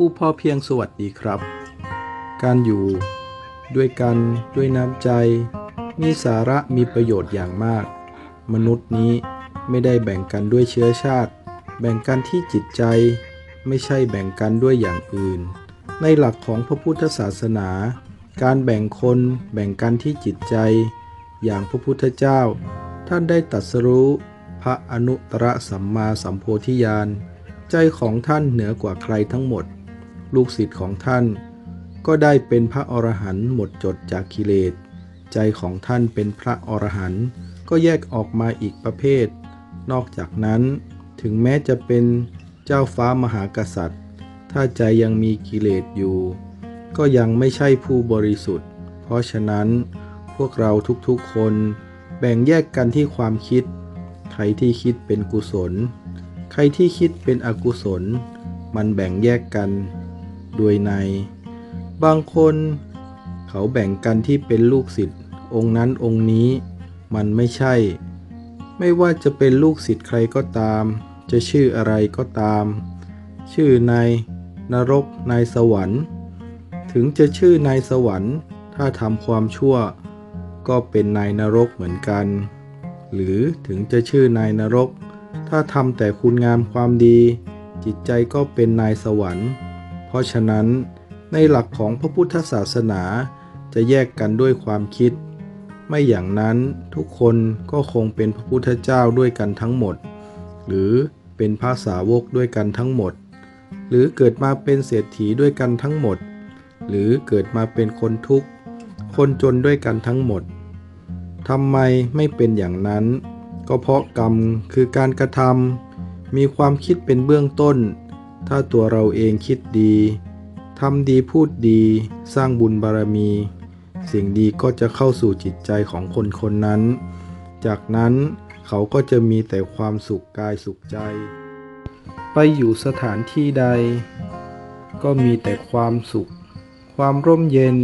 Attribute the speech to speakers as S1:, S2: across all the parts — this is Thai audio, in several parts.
S1: ผู้พ่อเพียงสวัสดีครับ การอยู่ด้วยกันด้วยน้ำใจ มีสาระมีประโยชน์อย่างมาก มนุษย์นี้ไม่ได้แบ่งกันด้วยเชื้อชาติ แบ่งกันที่จิตใจ ไม่ใช่แบ่งกันด้วยอย่างอื่น ในหลักของพระพุทธศาสนา การแบ่งคนแบ่งกันที่จิตใจ อย่างพระพุทธเจ้า ท่านได้ตรัสรู้พระอนุตตรสัมมาสัมโพธิญาณ ใจของท่านเหนือกว่าใครทั้งหมด ลูกศิษย์ของท่าน ก็ได้เป็นพระอรหันต์หมดจดจากกิเลส ใจของท่านเป็นพระอรหันต์ก็แยกออกมาอีกประเภท นอกจากนั้น ถึงแม้จะเป็นเจ้าฟ้ามหากษัตริย์ ถ้าใจยังมีกิเลสอยู่ ก็ยังไม่ใช่ผู้บริสุทธิ์ เพราะฉะนั้นพวกเราทุกๆคน แบ่งแยกกันที่ความคิด ใครที่คิดเป็นกุศล ใครที่คิดเป็นอกุศล มันแบ่งแยกกัน โดยใน บางคนเขาแบ่งกันที่เป็นลูกศิษย์องค์นั้นองค์นี้มันไม่ใช่ ไม่ว่าจะเป็นลูกศิษย์ใครก็ตาม จะชื่ออะไรก็ตาม ชื่อนายนรกนายสวรรค์ ถึงจะชื่อนายสวรรค์ ถ้าทำความชั่ว ก็เป็นนายนรกเหมือนกัน หรือถึงจะชื่อนายนรก ถ้าทำแต่คุณงามความดี จิตใจก็เป็นนายสวรรค์ ราะฉะนั้นในหลักของพระพุทธศาสนาจะแยกกันด้วยความคิด ไม่อย่างนั้นทุกคนก็คงเป็นพระพุทธเจ้าด้วยกันทั้งหมด หรือเป็นพระสาวกด้วยกันทั้งหมด หรือเกิดมาเป็นเศรษฐีด้วยกันทั้งหมด หรือเกิดมาเป็นคนทุกข์ คนจนด้วยกันทั้งหมดทำไมไม่เป็นอย่างนั้น ก็เพราะกรรมคือการกระทำมีความคิดเป็นเบื้องต้น ถ้าตัวเราเองคิดดี ทำดีพูดดี สร้างบุญบารมี สิ่งดีก็จะเข้าสู่จิตใจของคนคนนั้น จากนั้นเขาก็จะมีแต่ความสุขกายสุขใจ ไปอยู่สถานที่ใด ก็มีแต่ความสุข ความร่มเย็น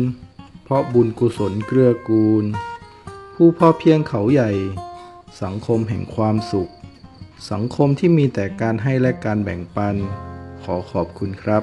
S1: เพราะบุญกุศลเกื้อกูล ผู้พ่อเพียงเขาใหญ่ สังคมแห่งความสุข สังคมที่มีแต่การให้และการแบ่งปัน ขอขอบคุณครับ